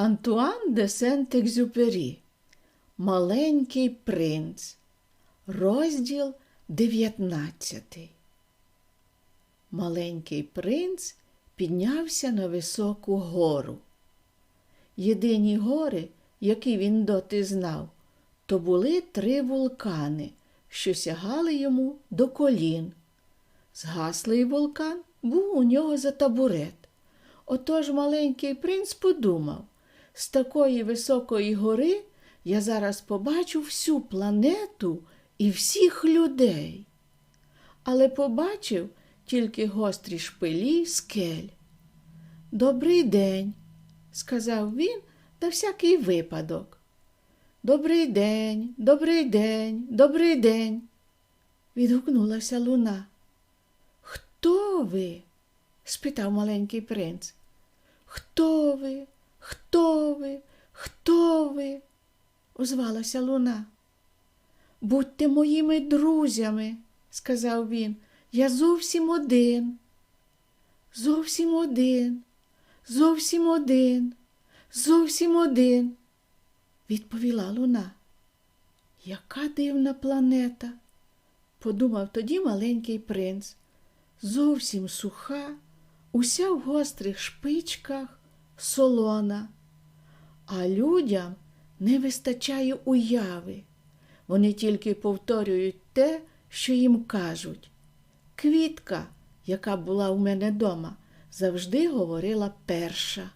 Антуан де Сент-Екзюпері Маленький принц. Розділ 19 Маленький принц піднявся на високу гору. Єдині гори, які він доти знав, то були три вулкани, що сягали йому до колін. Згаслий вулкан був у нього за табурет. Отож маленький принц подумав, з такої високої гори я зараз побачу всю планету і всіх людей. Але побачив тільки гострі шпилі скель. Добрий день, сказав він на всякий випадок. Добрий день, добрий день, добрий день. відгукнулася луна. Хто ви? спитав маленький принц. Хто ви? Ви? Хто ви? озвалася луна. Будьте моїми друзями, сказав він. Я зовсім один. Зовсім один, зовсім один, зовсім один, відповіла луна. Яка дивна планета, подумав тоді маленький принц. Зовсім суха, уся в гострих шпичках, солона, а людям не вистачає уяви. Вони тільки повторюють те, що їм кажуть. Квітка, яка була у мене дома, завжди говорила перша.